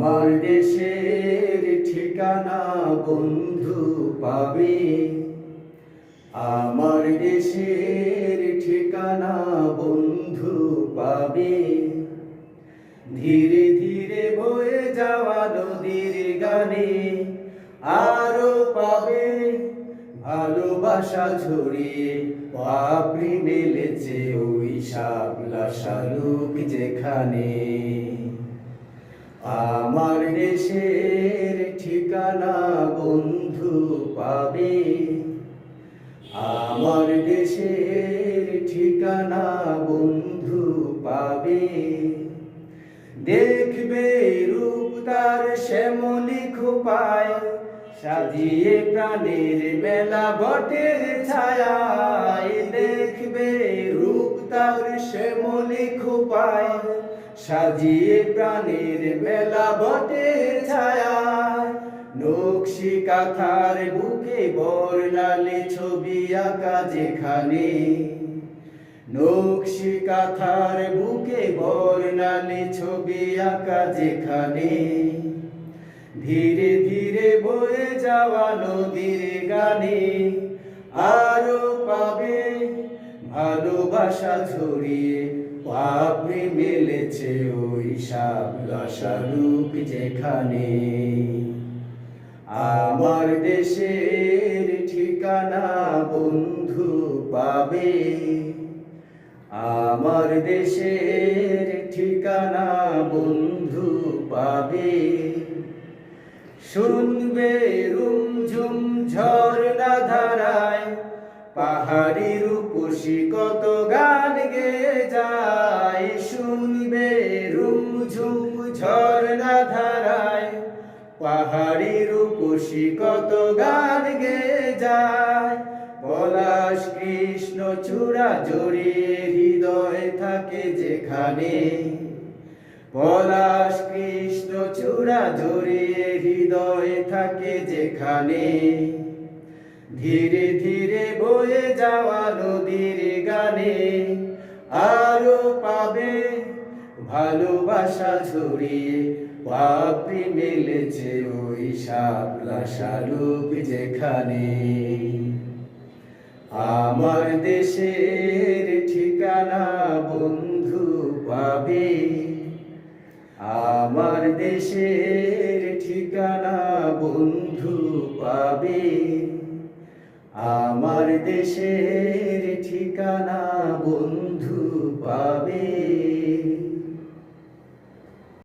আমার দেশের ঠিকানা বন্ধু পাবে। আমার দেশের ঠিকানা বন্ধু পাবে। ধীরে ধীরে বয়ে যাওয়া নদীর গানে আরও পাবে। ভালোবাসা ছড়িয়ে পাপড়ি মেলেছে ওই শাপলা শালুক যেখানে। আমার দেশের ঠিকানা বন্ধু পাবে। আমার দেশের ঠিকানা বন্ধু পাবে। দেখবে রূপ তার শ্যামলি খোপায়, সাজিয়ে প্রাণের মেলা বটের ছায়ায়। দেখবে তার শ্যামলি খোপায় সাজিয়ে প্রাণের মেলা বটের ছায়ায়। নকশি কাথার বুকে বর্ণালে ছবি আঁকা যেখানে। নকশি কাথার বুকে বর্ণালে ছবি আঁকা যেখানে। ধীরে ধীরে বয়ে যাওয়া নদীর গানে। আরও পাবে ভালোবাসা ছড়িয়ে, পাপড়ি মেলেছে ওই শাপলা শালুক যেখানে। আমার দেশের ঠিকানা বন্ধু পাবে, আমার দেশের ঠিকানা বন্ধু পাবে। শুনবে রুমঝুম ঝর্ণা ধারায় পাহাড়ি রূপসী কত গান গে যায়, শুনবে রুমঝুম ঝর্ণা ধারায়। পাহাড়ি রূপসী কত গান গে যায়, পলাশ কৃষ্ণ চূড়া জড়িয়ে হৃদয় থাকে যেখানে। পলাশ কৃষ্ণ চূড়া জড়িয়ে হৃদয় থাকে যেখানে। ধীরে ধীরে বয়ে যাওয়া নদীর গানে আরও পাবে, ভালোবাসা ছড়িয়ে পাপড়ি মেলেছে ওই শাপলা শালুক যেখানে। আমার দেশের ঠিকানা বন্ধু পাবে, আমার দেশের ঠিকানা বন্ধু পাবে। আমার দেশের ঠিকানা বন্ধু পাবে।